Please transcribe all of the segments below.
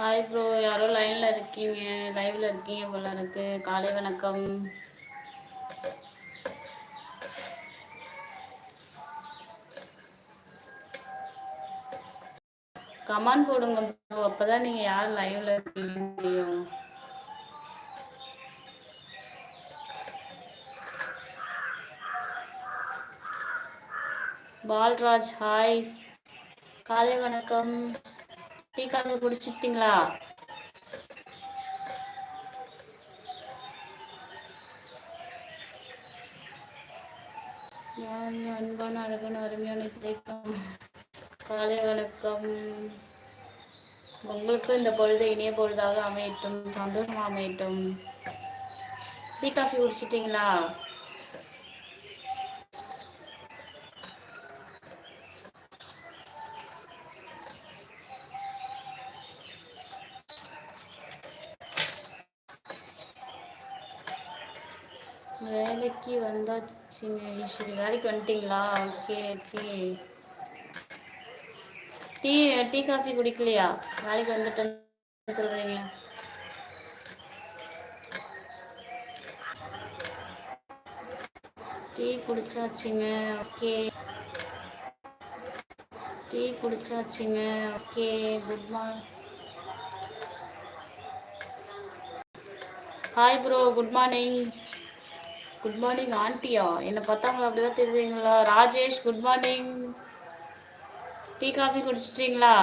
Hi bro யாரோ லைனில் இருக்கீங்க லைவில் இருக்கீங்க போல இருக்கு. காலை வணக்கம். கமெண்ட் போடுங்க ப்ரோ அப்பதான் நீங்க யார் லைவ்ல இருக்கீங்கன்னு தெரியும். பால்ராஜ் ஹாய் காலை வணக்கம். டீ காஃபி குடிச்சிட்டிங்களா? அன்பான அழகான அருமையான கிடைக்கும் காலை வணக்கம். உங்களுக்கும் இந்த பொழுது இனிய பொழுதாக அமையட்டும் சந்தோஷமா அமையட்டும். டீ காஃபி குடிச்சிட்டிங்களா? வேலைக்கு ஈஸ்வரி வேலைக்கு வந்துட்டிங்களா? Okay okay. Tea tea coffee குடிக்கலையா? வேலைக்கு வந்துட்டேன்னு சொல்கிறீங்க டீ குடிச்சாச்சுங்க okay. Tea குடிச்சாச்சுங்க okay. Good morning hi bro good morning. Good morning ஆண்டியா என்னை பார்த்தாங்களா? அப்படிதான் தெரியுதுங்களா? Rajesh good morning tea coffee குடிச்சிட்டிங்களா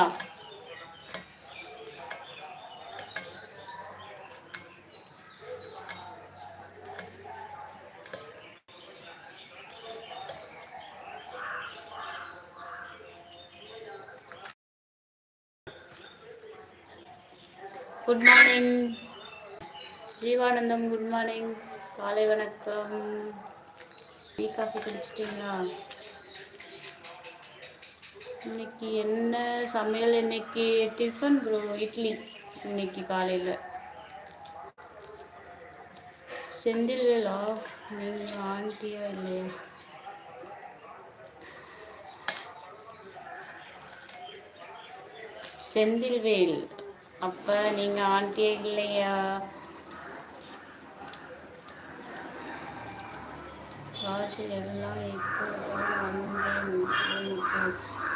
good morning Sivanandam good morning காலை வணக்கம். டீ காஃபி குடிச்சிட்டிங்களா? இன்னைக்கு என்ன சமையல்? இன்னைக்கு டிஃபன் ப்ரோ இட்லி இன்னைக்கு காலையில். செந்தில்வேலா நீங்கள் ஆண்டியா இல்லையா? செந்தில்வேல் அப்போ நீங்கள் ஆண்டியா இல்லையா? ராஜ் எல்லாம் இப்போ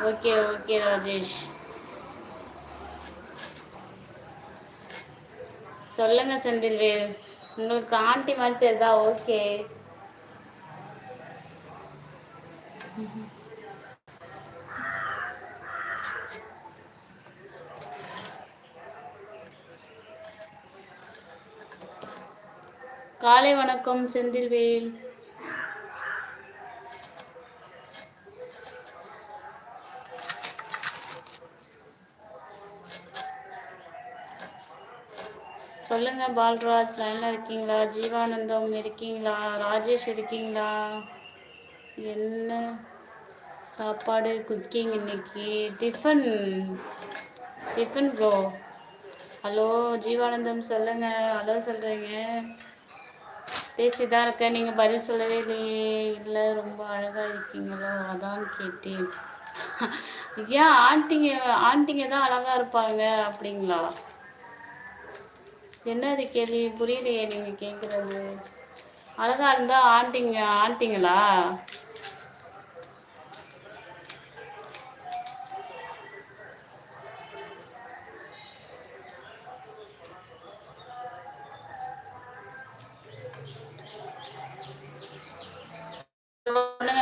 ஓகே ஓகே ராஜேஷ். சொல்லுங்க செந்தில்வேல் உங்களுக்கு ஆண்டி மாதிரி தெரியுதா ஓகே. காலை வணக்கம் செந்தில்வேல் சொல்லுங்க பால்ராஜ் லைனில் இருக்கீங்களா? ஜீவானந்தம் இருக்கீங்களா? ராஜேஷ் இருக்கீங்களா? என்ன சாப்பாடு குக்கிங் இன்னைக்கு? Tiffin tiffin bro hello Jeevanandam சொல்லுங்க. ஹலோ சொல்கிறீங்க பேசி தான் இருக்கேன். நீங்கள் பதில் சொல்லவே இல்லையே இல்லை. ரொம்ப அழகாக இருக்கீங்களோ? அதான் கேட்டேன். ஏன் ஆண்டிங்க ஆண்டிங்க தான் அழகாக இருப்பாங்க அப்படிங்களா? என்னது கேள்வி? புரியலையே நீங்கள் கேட்குறது அழகாக இருந்தால் ஆண்டிங்க ஆண்டிங்களா?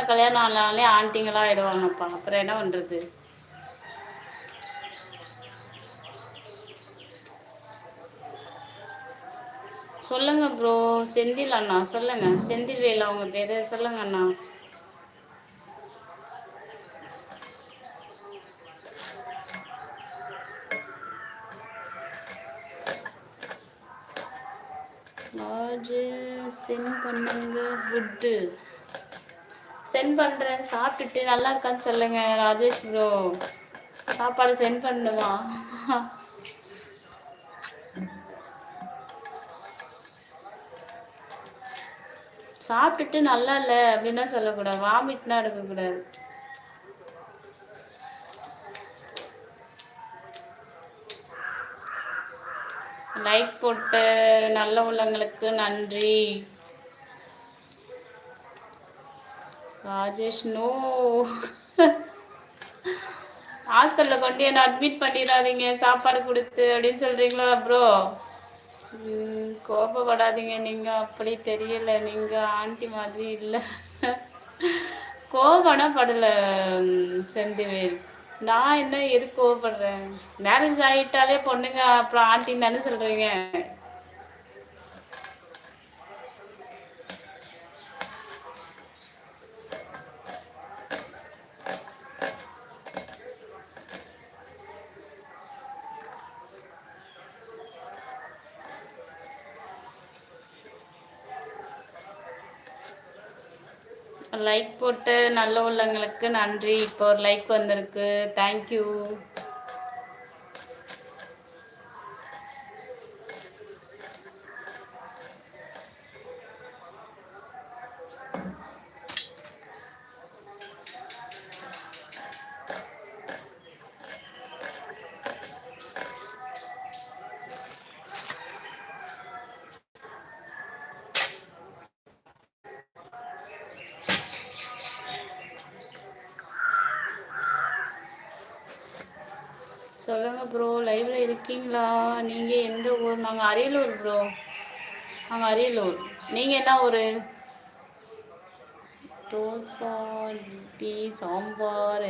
கல்யாணம் ஆனாலே ஆண்டிங்களா ஆயிடுவாங்கப்பா அப்புறம் என்ன பண்ணுறது சொல்லுங்க ப்ரோ செந்தில் அண்ணா சொல்லுங்க. செந்தில் வேலா உங்க பேரு. சொல்லுங்க அண்ணா. சென்ட் பண்ணுங்க ஃபுட்டு சென்ட் பண்ணுறேன் சாப்பிட்டுட்டு நல்லா இருக்கான்னு சொல்லுங்க ராஜேஷ் ப்ரோ சாப்பாடு சென்ட் பண்ணுமா? சாப்பிட்டுட்டு நல்லா இல்லை அப்படின்னா சொல்லக்கூடாது. வாமிட்னா எடுக்கக்கூடாது. லைக் போட்ட நல்ல உள்ளங்களுக்கு நன்றி. ராஜேஷ் நோ ஹாஸ்பிட்டலில் கொண்டு என்ன அட்மிட் பண்ணிடாதீங்க. சாப்பாடு கொடுத்து அப்படின்னு சொல்கிறீங்களா ப்ரோ கோபப்படாதீங்க. நீங்கள் அப்படி தெரியல. நீங்கள் ஆண்டி மாதிரி இல்லை. கோபம்னா படலை செந்திவேல். நான் என்ன எது கோவப்படுறேன் மேரேஜ் ஆகிட்டாலே பொண்ணுங்க அப்புறம் ஆண்டின்னு தானே சொல்கிறீங்க லைக் போட்டு நல்ல உள்ளங்களுக்கு நன்றி. இப்போ ஒரு லைக் வந்திருக்கு. தேங்க்யூ சொல்லுங்கள் ப்ரோ லைவ்ல இருக்கீங்களா? நீங்கள் எந்த ஊர்? நாங்கள் அரியலூர் ப்ரோ நாங்கள் அரியலூர். நீங்கள் என்ன ஊர்? தோசா இட்லி சாம்பார்.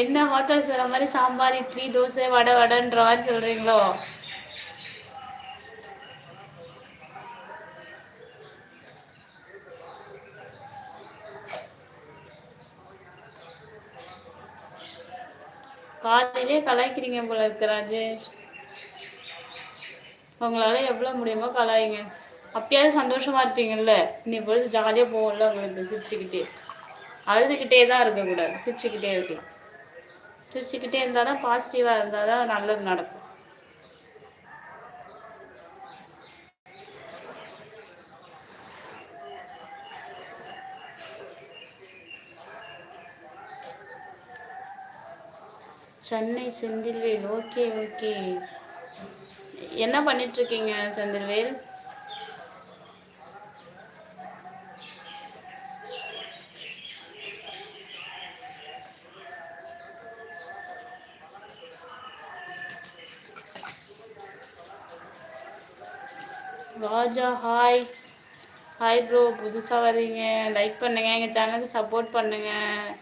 என்ன ஹோட்டல் சொல்கிற மாதிரி சாம்பார் இட்லி தோசை வடை வடைன்ற மாதிரி சொல்கிறீங்களோ காலையிலே கலாய்க்கிறீங்க போல இருக்கு ராஜேஷ்? உங்களால எவ்வளவு முடியுமோ கலாயிங்க. அப்பயாவது சந்தோஷமா இருப்பீங்கல்ல? இன்னைக்கு பொழுது ஜாலியா போகும்ல உங்களுக்கு சிரிச்சுக்கிட்டே. அழுதுகிட்டே தான் இருக்கக்கூடாது சிரிச்சுக்கிட்டே இருக்கலாம். சிரிச்சுக்கிட்டே இருந்தாதான் பாசிட்டிவா இருந்தாதான் நல்லது நடக்கும். சென்னை செந்தில்வேல். Okay okay. என்ன பண்ணிட்டுருக்கீங்க Senthilvel? Raja hi hi bro புதுசாக வரீங்க லைக் பண்ணுங்கள் எங்கள் சேனலுக்கு சப்போர்ட் பண்ணுங்கள்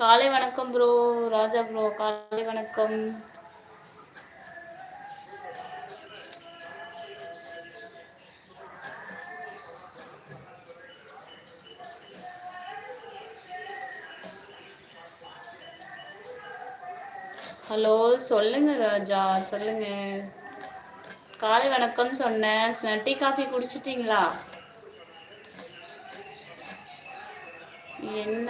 காலை வணக்கம் ப்ரோ ராஜா ப்ரோ காலை வணக்கம். ஹலோ சொல்லுங்க ராஜா சொல்லுங்க. காலை வணக்கம் சொன்னேன். டீ காஃபி குடிச்சிட்டிங்களா? என்ன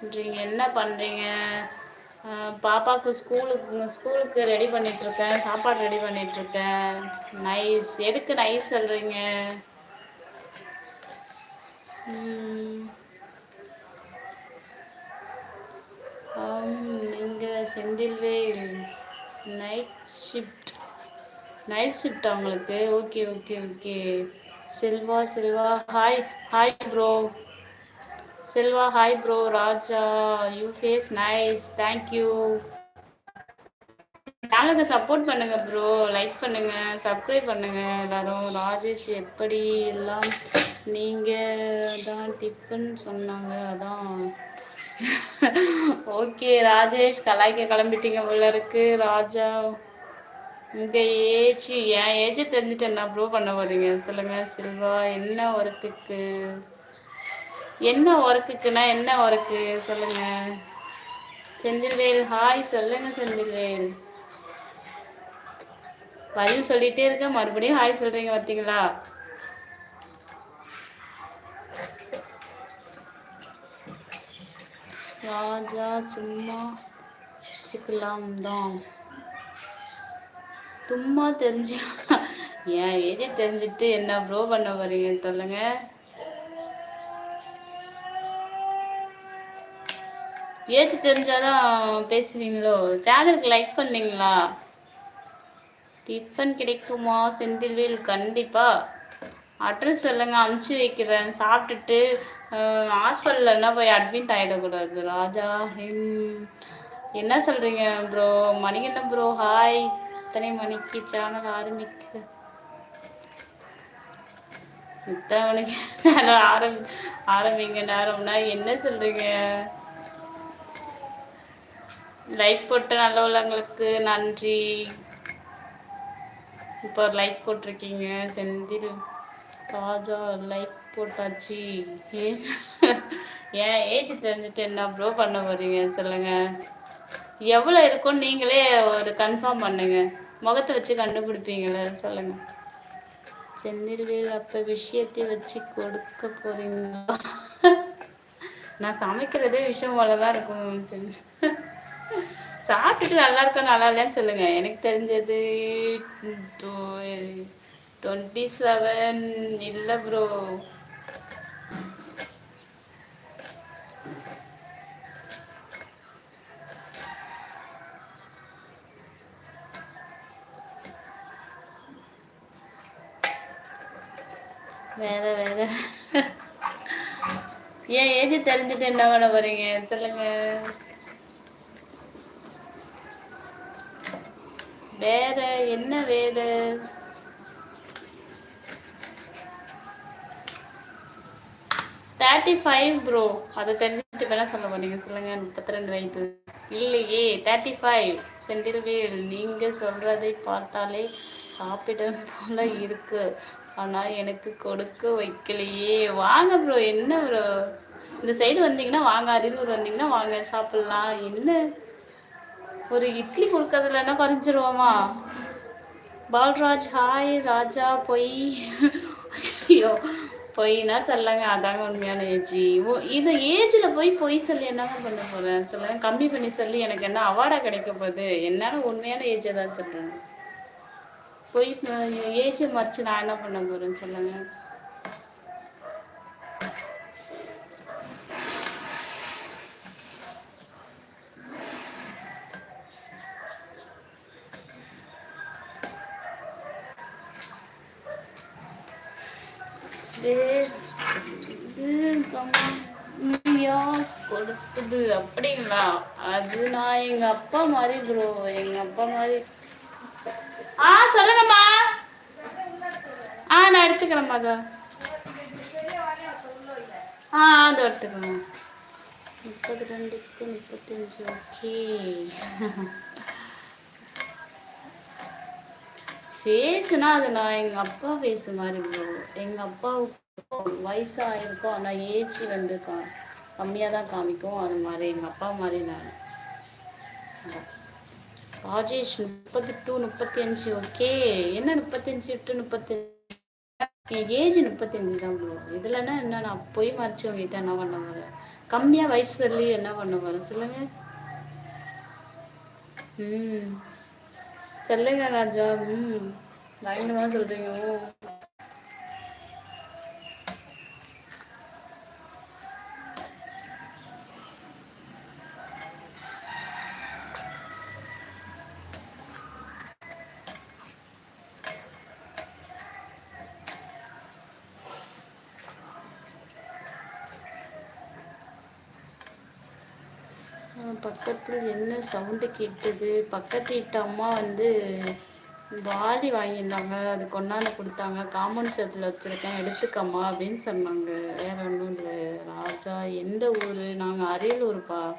பண்ணுறீங்க என்ன பண்ணுறீங்க பாப்பாவுக்கு ஸ்கூலுக்கு ஸ்கூலுக்கு ரெடி பண்ணிகிட்ருக்கேன் சாப்பாடு ரெடி பண்ணிகிட்ருக்கேன் நைஸ். எதுக்கு நைஸ் சொல்கிறீங்க நீங்கள் Senthilvel. Night shift. Night shift அவங்களுக்கு okay okay okay. Selva Selva. Hi hi bro. Selva hi bro Raja you face nice thank you சேனலுக்கு சப்போர்ட் பண்ணுங்க ப்ரோ லைக் பண்ணுங்க சப்ஸ்கிரைப் பண்ணுங்க எல்லாரும். ராஜேஷ் எப்படி எல்லாம் நீங்க தான் டிப்புன்னு சொன்னாங்க அதான். ஓகே ராஜேஷ் கலாய்க்க கிளம்பிட்டீங்க உள்ள இருக்கு. ராஜா இந்த ஏஜ் என் ஏஜ் தெரிஞ்சுட்டு என்ன ப்ரோ பண்ண போறீங்க? சொல்லுங்க செல்வா என்ன ஒர்க்குக்கு என்ன ஒர்க்குக்குன்னா என்ன ஒர்க்கு? சொல்லுங்க. செந்தில்வேல் ஹாய் சொல்லுங்க செந்தில்வேல். பதில் சொல்லிட்டே இருக்க மறுபடியும் ஹாய் சொல்றீங்க பார்த்தீங்களா ராஜா சும்மா சிக்கலாம் தான். சும்மா தெரிஞ்சு என் ஏஜ் தெரிஞ்சுட்டு என்ன ப்ரோ பண்ண போறீங்க சொல்லுங்க. ஏச்சு தெரிஞ்சாதான் பேசுவீங்களோ? சேனலுக்கு லைக் பண்ணீங்களா? டிஃபன் கிடைக்குமா? செந்தில்வேல் கண்டிப்பா. அட்ரஸ் சொல்லுங்க அமுச்சு வைக்கிறேன். சாப்பிட்டுட்டு ஹாஸ்பிட்டலில் என்ன போய் அட்மிட் ஆகிடக்கூடாது ராஜா ஹிம் என்ன சொல்கிறீங்க ப்ரோ மணிகண்டம் ப்ரோ ஹாய் இத்தனை மணிக்கு சேனல் ஆரம்பிக்க. இத்தனை மணிக்கு நேரம் ஆரம்பி ஆரம்பிங்க நேரம்னா என்ன சொல்கிறீங்க லைக் போட்ட நல்ல உள்ளவங்களுக்கு நன்றி. இப்போ லைக் போட்டிருக்கீங்க. செந்தில் ராஜா லைக் போட்டாச்சு. ஏன்? ஏஜ் தெரிஞ்சுட்டு என்ன ப்ரோ பண்ண போறீங்க? சொல்லுங்க. எவ்வளோ இருக்கும்னு நீங்களே ஒரு கன்ஃபார்ம் பண்ணுங்க. முகத்தை வச்சு கண்டுபிடிப்பீங்களே சொல்லுங்க. செந்தில் அப்போ விஷயத்தை வச்சு கொடுக்க போறீங்களா? நான் சமைக்கிறதே விஷயம் போல தான் இருக்கும் செஞ்சு சாப்பிட்டுட்டு நல்லா இருக்கா நல்லா இல்லையான்னு சொல்லுங்க. எனக்கு தெரிஞ்சது டுவெண்ட்டி செவன் இல்லை ப்ரோ வேற வேற. ஏன் ஏஜ் தெரிஞ்சுட்டு என்ன பண்ண போறீங்க? சொல்லுங்க. வேற என்ன வேற? தேர்ட்டி ஃபைவ் ப்ரோ அதை தெரிஞ்சுட்டு வேணா சொல்ல மாட்டீங்க சொல்லுங்க முப்பத்தி ரெண்டு வயது. இல்லையே தேர்ட்டி ஃபைவ் செந்தில்வேல் நீங்கள் சொல்கிறதை பார்த்தாலே சாப்பிட போல இருக்கு. ஆனால் எனக்கு கொடுக்க வைக்கலையே. வாங்க ப்ரோ என்ன ப்ரோ இந்த சைடு வந்தீங்கன்னா வாங்க. அரியலூர் வந்தீங்கன்னா வாங்க. சாப்பிட்லாம். என்ன? ஒரு இட்லி கொடுக்கறதுலன்னா குறைஞ்சிருவோமா? பால்ராஜ் ஹாய் ராஜா பொய். ஐயோ பொய்னா சொல்லுங்க. அதாங்க உண்மையான ஏஜ். இந்த ஏஜில் போய் பொய் சொல்லி என்னங்க பண்ண போகிறேன் சொல்லுங்க. கம்மி பண்ணி சொல்லி எனக்கு என்ன அவார்டாக கிடைக்க போகுது? என்னால் உண்மையான ஏஜை தான் சொல்கிறேன் பொய் ஏஜை மறைச்சு நான் என்ன பண்ண போகிறேன்னு சொல்லுங்கள் அது நான் எங்க அப்பா மாதிரி ப்ரோ எங்க அப்பா மாதிரி. ஆ சொல்லுங்கம்மா ஆ நான் எடுத்துக்கிறேம்மா அதை ஆ அது எடுத்துக்கிறேன் முப்பது ரெண்டுக்கு முப்பத்தஞ்சு ஓகே. ஃபேஸ்னா அது நான் எங்கள் அப்பா ஃபேஸ் மாதிரி ப்ரோ எங்கள் அப்பாவுக்கு வயசாகிருக்கும் ஆனால் ஏஜ் வந்து கா கம்மியாக தான் காமிக்கும். அது மாதிரி எங்கள் அப்பா மாதிரி நான். ராஜேஷ் முப்பத்தி டு முப்பத்தி அஞ்சு ஓகே. என்ன முப்பத்தஞ்சு? டு முப்பத்தஞ்சு. ஏஜ் முப்பத்தஞ்சு தான் ப்ரோ. இதுலன்னா என்ன? நான் பொய் மறைச்சு உங்ககிட்ட என்ன பண்ண வரேன் கம்மியாக வயசு சொல்லி என்ன பண்ண வரேன் சொல்லுங்க. ம். சொல்லுங்க ராஜா. ம். பயங்கரமா சொல்றீங்க. பக்கத்தில் என்ன சவுண்டு கேட்டது? பக்கத்து வீட்டு அம்மா வந்து வாலி வாங்கியிருந்தாங்க. அது கொண்டாந்து கொடுத்தாங்க. காமன் செட்டில் வச்சுருக்கேன். எடுத்துக்கம்மா அப்படின்னு சொன்னாங்க. வேற ஒன்றும் இல்லை. ராஜா எந்த ஊர்? நாங்கள் அரியலூர்ப்பா.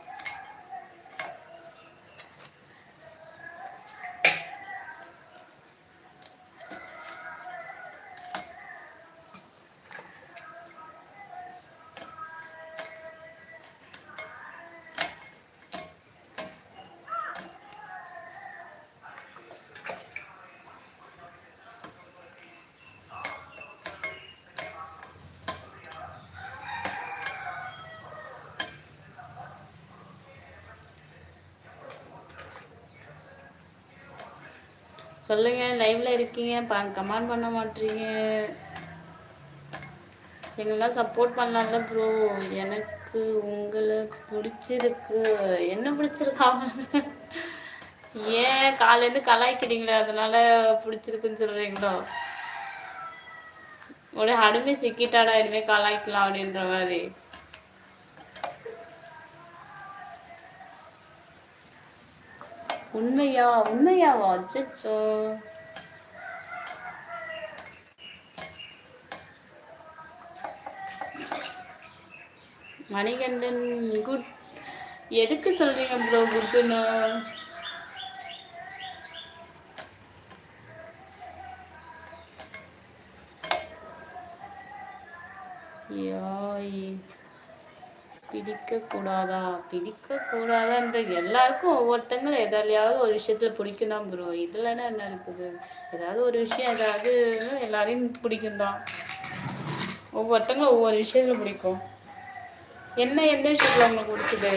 சொல்லுங்கள் லைவில் இருக்கீங்க ப கமெண்ட் பண்ண மாட்டீங்க. எங்கெல்லாம் சப்போர்ட் பண்ணலாம்ல ப்ரோ எனக்கு உங்களை பிடிச்சிருக்கு. என்ன பிடிச்சிருக்காங்க ஏன் காலேருந்து கலாய்க்கிறீங்களே அதனால பிடிச்சிருக்குன்னு சொல்றீங்களோ? ஒரு அடிமை சிக்கிட்டாடா இனிமே கலாய்க்கலாம் அப்படின்ற மாதிரி. உண்மையா உண்மையாவா? அச்சோ மணிகண்டன் குட். எதுக்கு சொல்றீங்க ப்ரோ குட்னு யாய். பிடிக்கக்கூடாதா? பிடிக்கக்கூடாதான்ற எல்லாருக்கும் ஒவ்வொருத்தங்களும் எதாலையாவது ஒரு விஷயத்தில் பிடிக்கும் தான் ப்ரோ இதுலன்னா என்ன இருக்குது? ஏதாவது ஒரு விஷயம் ஏதாவது எல்லாரையும் பிடிக்கும் தான் ஒவ்வொருத்தங்களும் ஒவ்வொரு விஷயத்தில் பிடிக்கும். என்ன எந்த விஷயத்தில் உங்களுக்கு பிடிக்குது?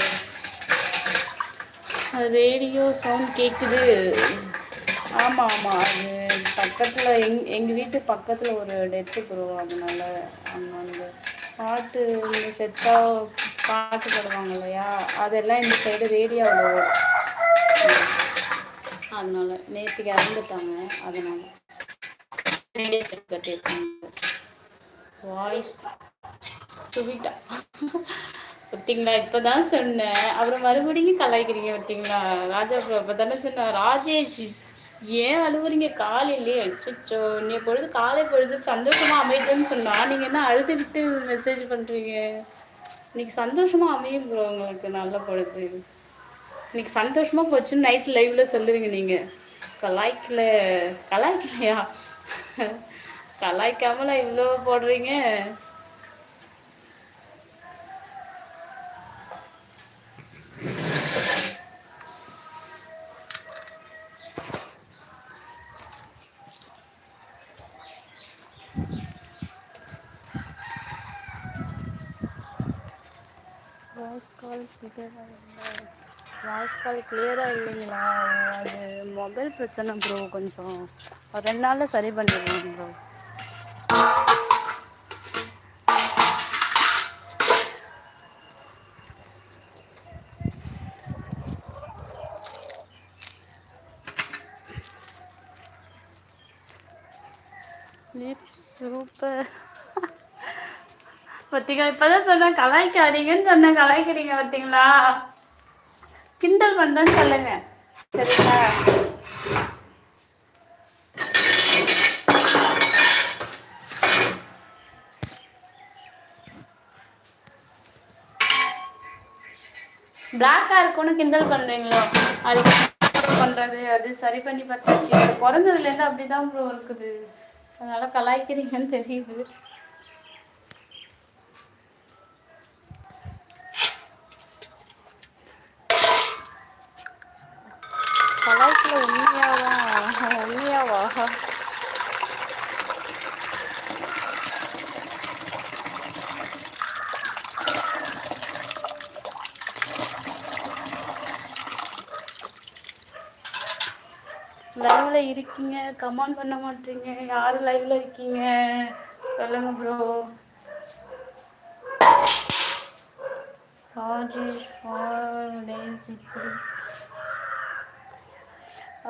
ரேடியோ சவுண்ட் கேட்குது ஆமாம் ஆமாம் அது பக்கத்தில் எங் எங்கள் வீட்டு பக்கத்தில் ஒரு டெத்து ப்ரோ அதனால அங்கே வந்து பாட்டு செத்தாக செட்டாக பாட்டு போடுவாங்க இல்லையா அதெல்லாம் இந்த சைடு ரேடியோவில் ஓடும் அதனால நேற்றுக்கு இறந்துட்டாங்க. அதனால ரேடியோ செட் கட்டியிருக்காங்க. வாய்ஸ் சுவிட்டா பார்த்தீங்களா? இப்போதான் சொன்னேன். அப்புறம் மறுபடியும் கலாய்க்கிறீங்க பார்த்தீங்களா? ராஜா ப்ரோ இப்போ தானே சொன்னேன் ராஜேஷ் ஏன் அழுவுறீங்க? காலையிலே அச்சோ நீ பொழுது காலை பொழுது சந்தோஷமா அமைதுன்னு சொன்னா நீங்க என்ன அழுதுகிட்டு மெசேஜ் பண்றீங்க? இன்னைக்கு சந்தோஷமா அமையும் ப்ரோ உங்களுக்கு. நல்ல பொழுது இன்னைக்கு சந்தோஷமா போச்சுன்னு நைட் லைவ்ல சொல்லுவீங்க நீங்க. கலாய்க்கல கலாய்க்கலையா? கலாய்க்காமல இவ்வளோ போடுறீங்க? வாய்ஸ் கால் கிளியராக இல்லை வாய்ஸ் கால் கிளியராக இல்லைங்களா? அது மொபைல் பிரச்சனை ப்ரோ கொஞ்சம். ஒரு ரெண்டு நாளில் சரி பண்ணிடுவோம் ப்ரோ சூப்பர் பார்த்தீங்களா இப்பதான் சொன்னேன் கலாய்க்காதீங்கன்னு சொன்னேன். கலாய்க்கிறீங்க பார்த்தீங்களா கிண்டல் பண்ணுறேன்னு சொல்லுங்க. சரிங்களா? பிளாக்கா இருக்கும்னு கிண்டல் பண்றீங்களோ? அது பண்றது? அது சரி பண்ணி பார்த்தாச்சு. அது பிறந்ததுலேருந்து அப்படிதான் ப்ரோ இருக்குது. அதனால கலாய்க்கிறீங்கன்னு தெரியுது கலாய்க்கல உண்மையாவா உண்மையாவா லைவ்ல இருக்கீங்க கமெண்ட் பண்ண மாட்டீங்க. யாரு லைவ்ல இருக்கீங்க? சொல்லுங்க ப்ரோ ராஜேஷ் ஃபார்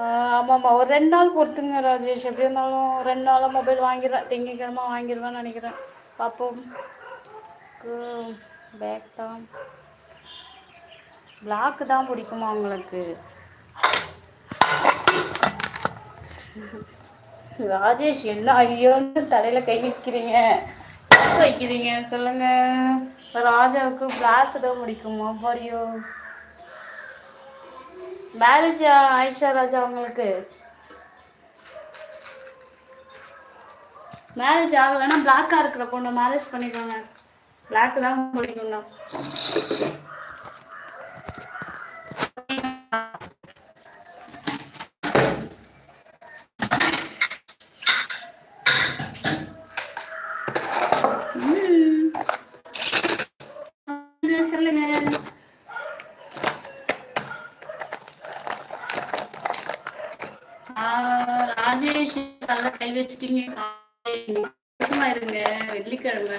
ஆமாம்மா. ஒரு ரெண்டு நாள் பொறுத்துங்க ராஜேஷ். எப்படி இருந்தாலும் ரெண்டு நாளாக மொபைல் வாங்கிடுவேன் திங்கக்கிழமை வாங்கிடுவேன்னு நினைக்கிறேன். பார்ப்போம் பேக் தான். பிளாக் தான் பிடிக்குமா உங்களுக்கு? ராஜேஷ் என்ன ஐயோன்னு தலையில கை வைக்கிறீங்க? வைக்கிறீங்க? சொல்லுங்க. ராஜாவுக்கு பிளாக் தான் பிடிக்குமா? பாரியோ மேரேஜ் ஆயிஷா ராஜா உங்களுக்கு மேரேஜ் ஆகலைன்னா பிளாக்கா இருக்கிற பொண்ணு மேரேஜ் பண்ணிக்கோங்க பிளாக் தான் பிடிக்கும்னா. ராஜேஷ் நல்லா கை வச்சிட்டீங்க. இருங்க. வெள்ளிக்கிழமை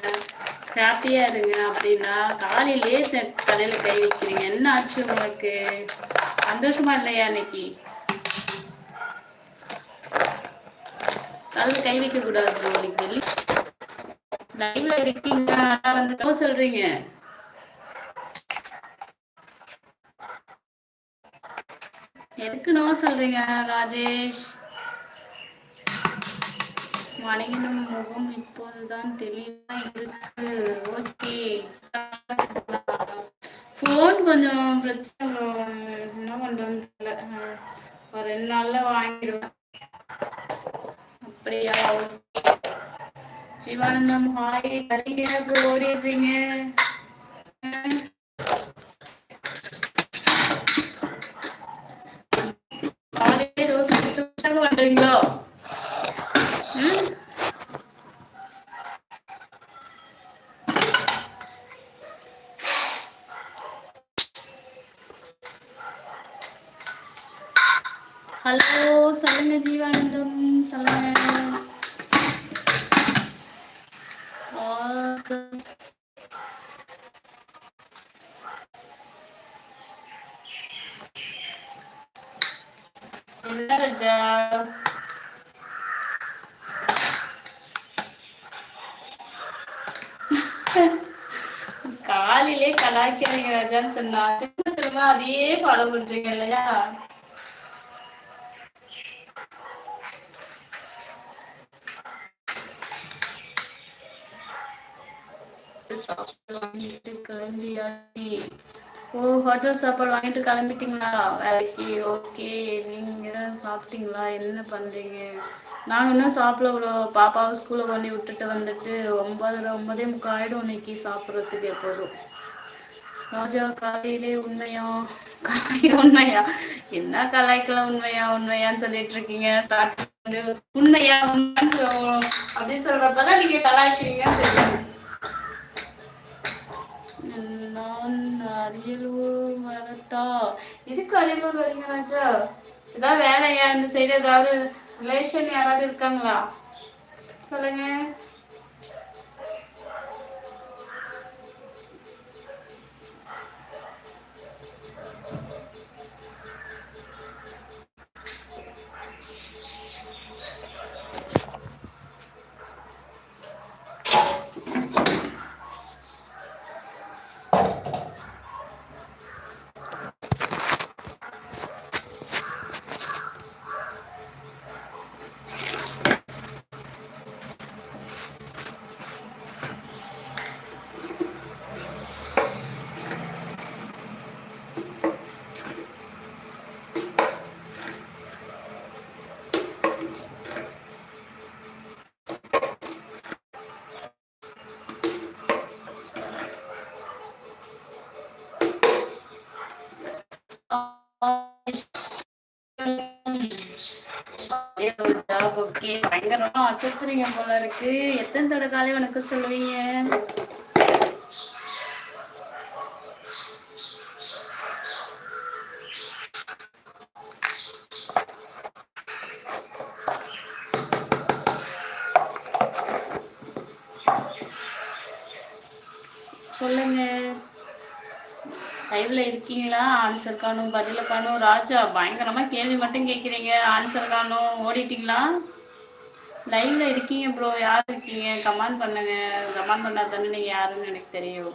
ஹாப்பியா இருங்க அப்படின்னா காலையிலே தலையில கை வைக்கிறீங்க. என்ன ஆச்சு உங்களுக்கு? சந்தோஷமா இல்லையா இன்னைக்கு தலையில கை வைக்க கூடாது உங்களுக்கு லைவ்ல இருக்கீங்க. வந்து சொல்றீங்க. எதுக்கு நோ சொல்றீங்க ராஜேஷ்? வணங்கினும் முகம் இப்போதுதான் தெளிவா இருக்கு. ஓகே ஃபோன் கொஞ்சம் பிரச்சனை என்ன பண்றதுன்னு தெரியல. ஒரு ரெண்டு நாள்ல வாங்கிடுவேன். அப்படியா? சிவானந்தம் ஹாய் கரிங்க ஓடிடுறீங்க காலையிலே தோசை பண்றீங்களோ ஹலோ சொல்லுங்க ஜீவானந்தம் சொல்லுங்க ராஜா காலையிலே கலாய்க்கிறீங்க ராஜான்னு சொன்னா திரும்ப திரும்ப அதையே ஃபாலோ பண்றீங்க இல்லையா? சாப்பாடு வாங்கிட்டு கிளம்பியாச்சு ஓ ஹோட்டல் சாப்பாடு வாங்கிட்டு கிளம்பிட்டீங்களா? வேலைக்கு ஓகே நீங்க தான் சாப்பிட்டீங்களா? என்ன பண்றீங்க? நாங்கள் இன்னும் சாப்பிட விட பாப்பாவை ஸ்கூலில் பண்ணி விட்டுட்டு வந்துட்டு ஒன்பது ஒன்பதே முக்கால் ஆயிடும் இன்னைக்கு சாப்பிட்றதுக்கு எப்போதும். ராஜா காலையிலே உண்மையா? காலையில உண்மையா? என்ன கலாய்க்கல உண்மையா? உண்மையான்னு சொல்லிட்டு இருக்கீங்க ஸ்டார்ட் வந்து உண்மையா உண்மைன்னு சொல்லுவோம். அப்படி சொல்றப்பதான் நீங்க கலாய்க்கிறீங்கன்னு தெரியும். நான் அரியலூர் வரட்டா எதுக்கு அரியலூர் வரீங்க ராஜா? ஏதாவது வேலையா? இந்த சைடு ஏதாவது ரிலேஷன் யாராவது இருக்காங்களா? சொல்லுங்க. பயங்கரமா அசத்துறீங்க போல இருக்கு. எத்தனை தடவை காலையும் உனக்கு சொல்லுவீங்க? சொல்லுங்க. லைவ்ல இருக்கீங்களா? ஆன்சர் காணும் பதில காணும். ராஜா பயங்கரமா கேள்வி மட்டும் கேட்குறீங்க ஆன்சர் காணும். ஓடிட்டீங்களா? லைவ்ல இருக்கீங்க ப்ரோ யார் இருக்கீங்க? கமெண்ட் பண்ணுங்க. கமெண்ட் பண்ணா தானே நீங்க யாருன்னு எனக்கு தெரியும்.